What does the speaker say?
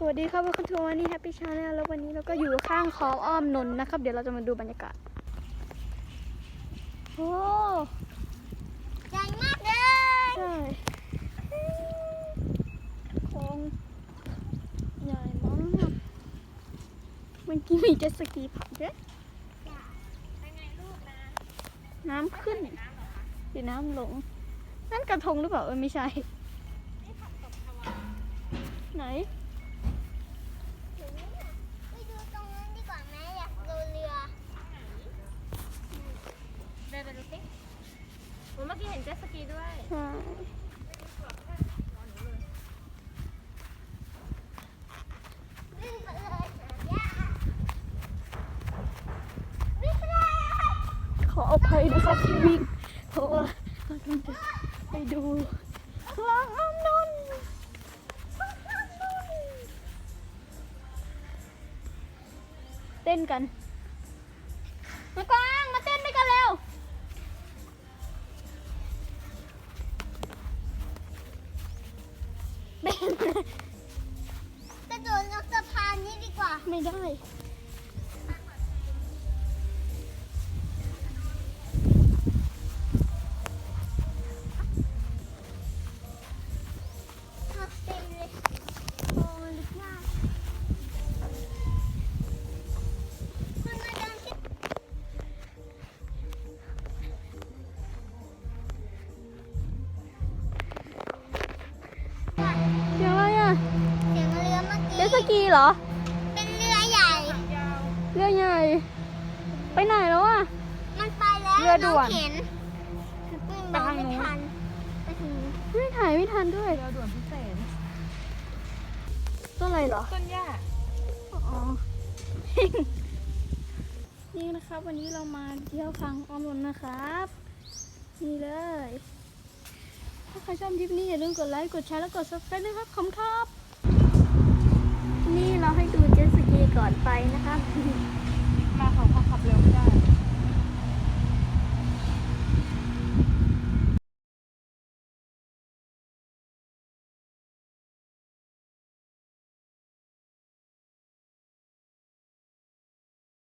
สวัสดีครับวันทูวันนี้แฮปปี้ชาแนลแล้ววันนี้เราก็อยู่ข้างคลองอ้อมนนท์นะครับ เดี๋ยวเราจะมาดูบรรยากาศ โอ้ใหญ่มากเลยใช่คลองใหญ่มากเมื่อกี้มีเจ็ตสกีผ่านด้วยเป็นไงลูกนะน้ำขึ้นหรือน้ำลง นั่นกระทงหรือเปล่าเออไม่ใช่นี่ผักตบชวาไหน หรือเนี่ยไปดูตรงนั้นดีกว่าไหมอยากดูเรือ เดินไปดูสิโอ้ เมื่อกี้เห็นเจ็ตสกีด้วยใช่วิ่งไปเลยย่าวิ่งไปเลยขออภัยนะครับที่วิ่งเพราะว่าเรากำลังจะไปดูคลองอ้อมนนท์เต้นกันมากวางมาเต้นด้วยกัน กระโดดลงสะพานนี้ดีกว่า ไม่ได้ สกี้กีเหรอ เป็นเรือใหญ่ เรือใหญ่ ไปไหนแล้วอะ มันไปแล้วเรือด่วน งเห็นวิ่งมองไม่ทันไปถึงไม่ถ่ายไม่ทันด้วย เรือด่วนพิเศษต้นอะไรเหรอ ต้นหญ้าอ๋อ นี่นะครับวันนี้เรามาเที่ยวคลังออมนนท์นะครับ นี่เลย ถ้าใครชอบคลิปนี้อย่าลืมกดไลค์ กดแชร์ และกด subscribe ด้วยครับ ขอบคุณครับนี่เราให้ดูเจ็ตสกีก่อนไปนะครับ